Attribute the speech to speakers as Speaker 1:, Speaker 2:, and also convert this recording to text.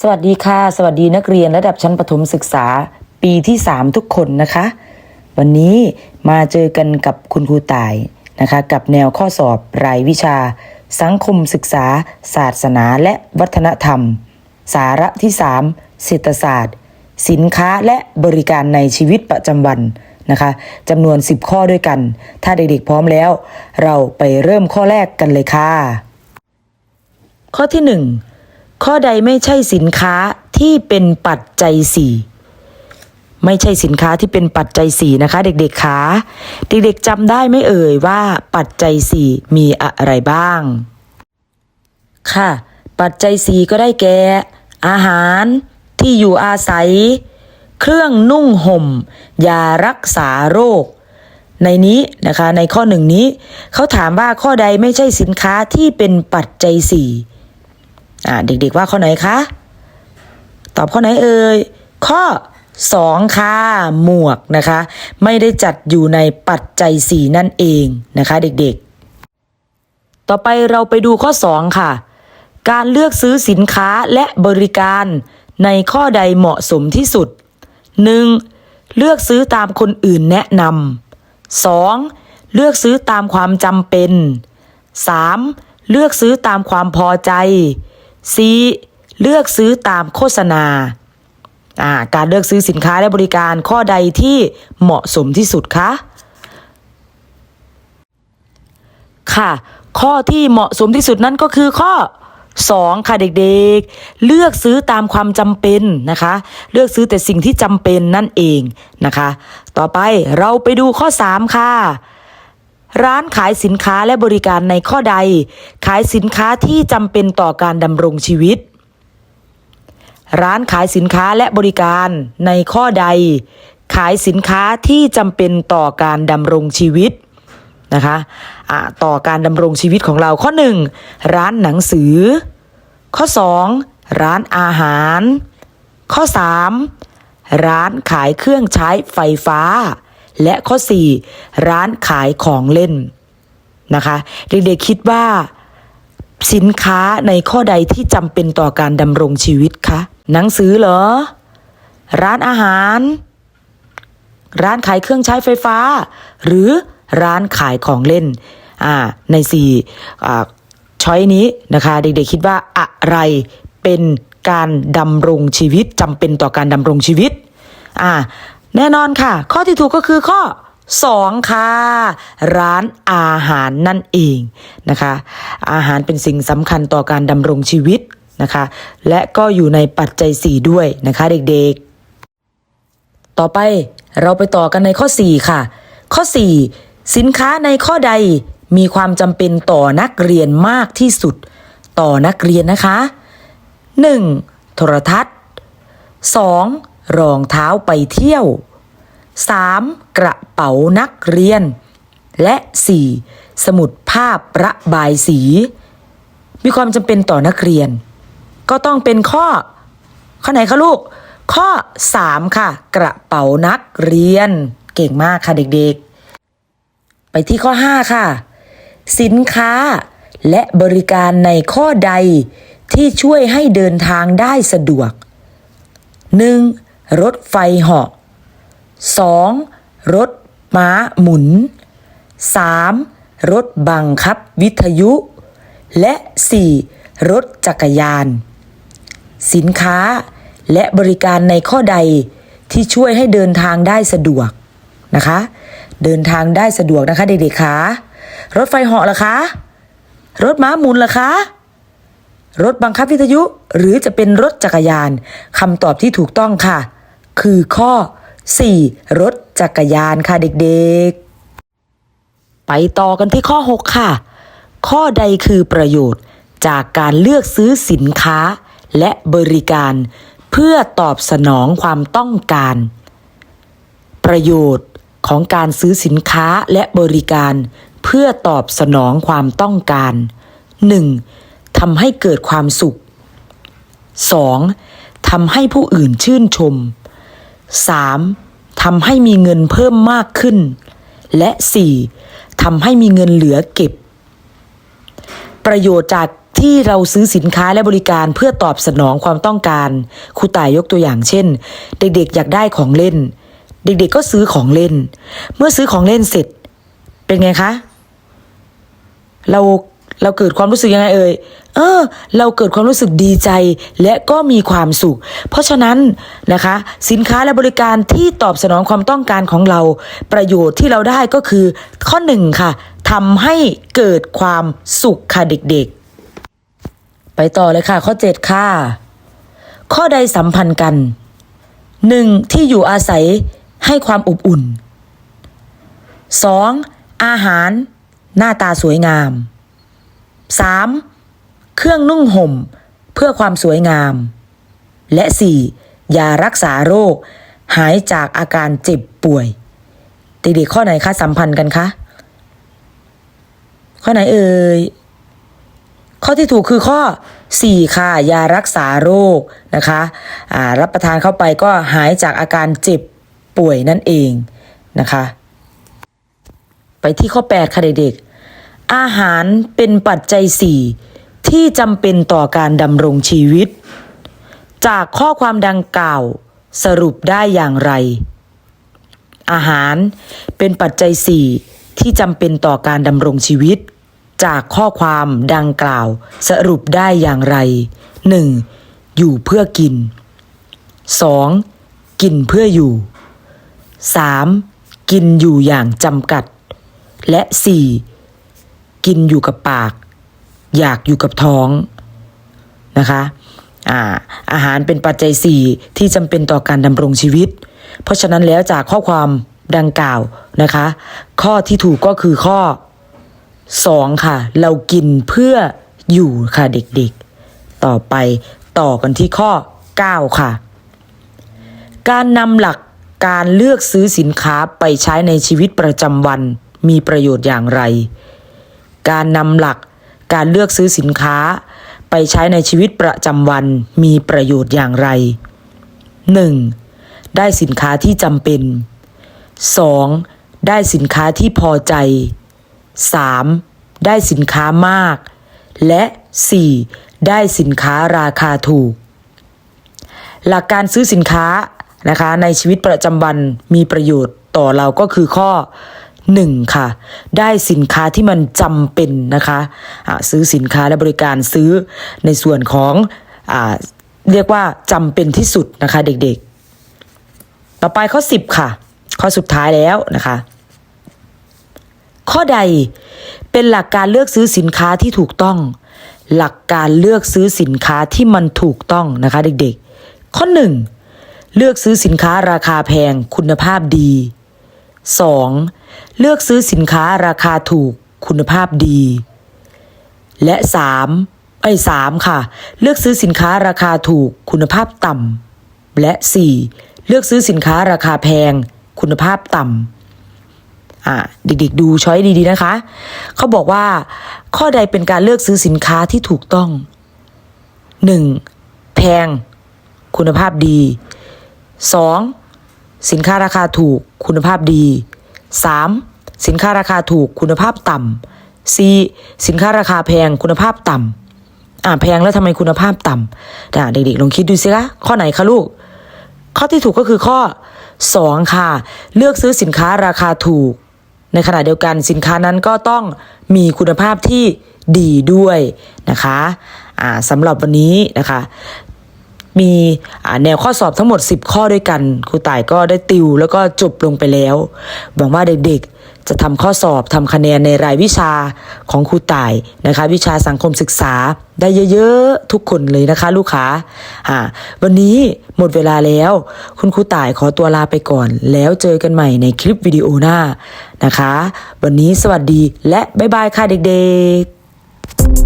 Speaker 1: สวัสดีค่ะ สวัสดีนักเรียนระดับชั้นประถมศึกษาปีที่ 3 ทุกคนนะคะ วันนี้มาเจอกันกับคุณครูต่ายนะคะ กับแนวข้อสอบรายวิชา สังคมศึกษา ศาสนาและวัฒนธรรม สาระที่ 3 เศรษฐศาสตร์ สินค้าและบริการในชีวิตประจำวันนะคะจำนวน 10 ข้อด้วยกัน ถ้าเด็กๆพร้อมแล้ว เราไปเริ่มข้อแรกกันเลยค่ะ ข้อที่หนึ่ง ข้อใดไม่ใช่สินค้าที่เป็นปัจจัยสี่ไม่ใช่สินค้าที่เป็นปัจจัยสี่นะคะ เด็กๆคะเด็กๆจำได้ไม่เอ่ยว่าปัจจัยสี่มีอะไรบ้าง ค่ะ ปัจจัยสี่ก็ได้แก่อาหารที่อยู่อาศัย เครื่องนุ่งห่มยารักษาโรค ในนี้นะคะในข้อหนึ่งนี้ เขาถามว่าข้อใดไม่ใช่สินค้าที่เป็นปัจจัยสี่ อ่าเด็กๆว่าข้อไหนคะ ตอบข้อไหนเอ่ยข้อ2ค่ะหมวกนะคะ ไม่ได้จัดอยู่ในปัจจัย4นั่นเองนะคะเด็กๆ ต่อไปเราไปดูข้อ2ค่ะ การเลือกซื้อสินค้าและบริการในข้อใดเหมาะสมที่สุด 1. เลือกซื้อตามคนอื่นแนะนำ 2. เลือกซื้อตามความจำเป็น 3. เลือกซื้อตามความพอใจ 4. เลือกซื้อตามโฆษณาอ่าการเลือกซื้อสินค้าและบริการข้อใดที่เหมาะสมที่สุดคะ ค่ะ ข้อที่เหมาะสมที่สุดนั่นก็คือข้อ 2 ค่ะเด็กๆ เลือกซื้อตามความจำเป็นนะคะ เลือกซื้อแต่สิ่งที่จำเป็นนั่นเองนะคะ ต่อไปเราไปดูข้อ 3 ค่ะ ร้านขายสินค้าและบริการในข้อใด ขายสินค้าที่จำเป็นต่อการดำรงชีวิต ร้านขายสินค้าและบริการในข้อใด ขายสินค้าที่จำเป็นต่อการดำรงชีวิตนะคะะต่อการดำรงชีวิตของเราข้อ 1 ร้านหนังสือ ข้อ 2 ร้านอาหาร ข้อ 3 ร้านขายเครื่องใช้ไฟฟ้า และข้อ 4 ร้านขายของเล่นนะคะ เด็กๆคิดว่า สินค้าในข้อใดที่จำเป็นต่อการดำรงชีวิตคะหนังสือเหรอ ร้านอาหาร ร้านขายเครื่องใช้ไฟฟ้า หรือร้านขายของเล่นอ่าในสี่ช้อยนี้นะคะ เด็กๆคิดว่าอะไรเป็นการดำรงชีวิตจำเป็นต่อการดำรงชีวิตอ่า แน่นอนค่ะ ข้อที่ถูกก็คือข้อ 2 ค่ะ ร้านอาหารนั่นเองนะคะ อาหารเป็นสิ่งสำคัญต่อการดำรงชีวิตนะคะ และก็อยู่ในปัจจัย 4 ด้วยนะคะเด็กๆ ต่อไปเราไปต่อกันในข้อ 4 ค่ะ ข้อ 4 สินค้าในข้อใดมีความจำเป็นต่อนักเรียนมากที่สุด ต่อนักเรียนนะคะ 1. โทรทัศน์ 2. รองเท้าไปเที่ยว 3. กระเป๋านักเรียน และ 4. สมุดภาพระบายสี มีความจำเป็นต่อนักเรียน ก็ต้องเป็นข้อ ข้อไหนคะลูก ข้อ 3 ค่ะ กระเป๋านักเรียน เก่งมากค่ะเด็กๆ ไปที่ข้อ 5 ค่ะ สินค้าและบริการในข้อใดที่ช่วยให้เดินทางได้สะดวก 1. รถไฟเหาะ 2. รถม้าหมุน 3. รถบังคับวิทยุ และ 4. รถจักรยาน สินค้าและบริการในข้อใดที่ช่วยให้เดินทางได้สะดวกนะคะ เดินทางได้สะดวกนะคะเด็กๆคะรถไฟเหาะเหรอคะ รถม้าหมุนเหรอคะ รถบังคับวิทยุหรือจะเป็นรถจักรยานคำตอบที่ถูกต้องค่ะ คือข้อ 4. รถจักรยานค่ะเด็กๆ ไปต่อกันที่ข้อ 6 ค่ะ ข้อใดคือประโยชน์จากการเลือกซื้อสินค้าและบริการ เพื่อตอบสนองความต้องการ ประโยชน์ของการซื้อสินค้าและบริการ เพื่อตอบสนองความต้องการ 1. ทำให้เกิดความสุข 2. ทำให้ผู้อื่นชื่นชม 3. ทำให้มีเงินเพิ่มมากขึ้น และ 4. ทำให้มีเงินเหลือเก็บ ประโยชน์จากที่เราซื้อสินค้าและบริการเพื่อตอบสนองความต้องการครูต่ายยกตัวอย่างเช่น เด็กๆอยากได้ของเล่น เด็กๆก็ซื้อของเล่น เมื่อซื้อของเล่นเสร็จ เป็นไงคะ เรา เราเกิดความรู้สึกยังไงเอ่ย เออ เราเกิดความรู้สึกดีใจและก็มีความสุข เพราะฉะนั้นนะคะ สินค้าและบริการที่ตอบสนองความต้องการของเรา ประโยชน์ที่เราได้ก็คือ ข้อหนึ่งค่ะทำให้เกิดความสุขค่ะเด็กๆ ไปต่อเลยค่ะ ข้อ 7 ค่ะ ข้อใดสัมพันธ์กันหนึ่งที่อยู่อาศัยให้ความอบอุ่น 2. อาหารหน้าตาสวยงาม 3. เครื่องนุ่งห่ม เพื่อความสวยงาม และ 4. ยารักษาโรค หายจากอาการเจ็บป่วยเด็กๆข้อไหนคะสัมพันธ์กันคะ ข้อไหนเอ่ยข้อที่ถูกคือข้อ 4 ค่ะ ยารักษาโรคนะคะรับประทานเข้าไปก็หายจากอาการเจ็บป่วยนั่นเองนะคะ ไปที่ข้อ 8 ค่ะเด็กๆ อาหารเป็นปัจจัย4ที่จำเป็นต่อการดำรงชีวิต จากข้อความดังกล่าวสรุปได้อย่างไร อาหารเป็นปัจจัย4ที่จำเป็นต่อการดำรงชีวิต จากข้อความดังกล่าวสรุปได้อย่างไร 1. อยู่เพื่อกิน 2. กินเพื่ออยู่ 3. กินอยู่อย่างจำกัด และ 4. กินอยู่กับปาก อยากอยู่กับท้องนะคะอาอาหารเป็นปัจจัย4ที่จำเป็นต่อการดำรงชีวิต เพราะฉะนั้นแล้วจากข้อความดังกล่าวนะคะ ข้อที่ถูกก็คือข้อ2ค่ะ เรากินเพื่ออยู่ค่ะเด็กๆ ต่อไปต่อกันที่ข้อ 9 ค่ะ การนำหลักการเลือกซื้อสินค้าไปใช้ในชีวิตประจำวันมีประโยชน์อย่างไร การนำหลัก การเลือกซื้อสินค้า ไปใช้ในชีวิตประจำวันมีประโยชน์อย่างไร 1. ได้สินค้าที่จำเป็น 2. ได้สินค้าที่พอใจ 3. ได้สินค้ามาก และ 4. ได้สินค้าราคาถูก หลักการซื้อสินค้านะคะในชีวิตประจำวันมีประโยชน์ต่อเราก็คือข้อ 1ค่ะ ได้สินค้าที่มันจำเป็นนะคะะซื้อสินค้าและบริการซื้อในส่วนของอเรียกว่าจำเป็นที่สุดนะคะเด็กๆ ต่อไปข้อ 10 ค่ะ ข้อสุดท้ายแล้วนะคะ ข้อใดเป็นหลักการเลือกซื้อสินค้าที่ถูกต้อง หลักการเลือกซื้อสินค้าที่มันถูกต้องนะคะเด็กๆ ข้อ 1 เลือกซื้อสินค้าราคาแพงคุณภาพดี 2. เลือกซื้อสินค้าราคาถูกคุณภาพดี และ 3. ไอ้สามค่ะ เลือกซื้อสินค้าราคาถูกคุณภาพต่ำและ 4. เลือกซื้อสินค้าราคาแพง คุณภาพต่ำอ่าเด็กๆดูช้อยดีๆนะคะ เขาบอกว่า ข้อใดเป็นการเลือกซื้อสินค้าที่ถูกต้อง 1. แพง คุณภาพดี 2. สินค้าราคาถูกคุณภาพดี 3. สินค้าราคาถูกคุณภาพต่ำ 4. สินค้าราคาแพงคุณภาพต่ำอ่าแพงแล้วทำไมคุณภาพต่ำอ่าเด็กๆลองคิดดูสิคะข้อไหนคะลูก ข้อที่ถูกก็คือข้อ 2 ค่ะ เลือกซื้อสินค้าราคาถูก ในขณะเดียวกันสินค้านั้นก็ต้องมีคุณภาพที่ดีด้วยนะคะอ่าสำหรับวันนี้นะคะ มีแนวข้อสอบทั้งหมด 10 ข้อด้วยกันครูต่ายก็ได้ติวแล้วก็จบลงไปแล้วหวังว่าเด็กๆ จะทำข้อสอบทำคะแนนในรายวิชาของครูต่ายนะคะ วิชาสังคมศึกษาได้เยอะๆ ทุกคนเลยนะคะ ลูกค้าอ่าวันนี้หมดเวลาแล้ว คุณครูต่ายขอตัวลาไปก่อน แล้วเจอกันใหม่ในคลิปวิดีโอหน้านะคะ วันนี้สวัสดีและบ๊ายบายค่ะเด็กๆ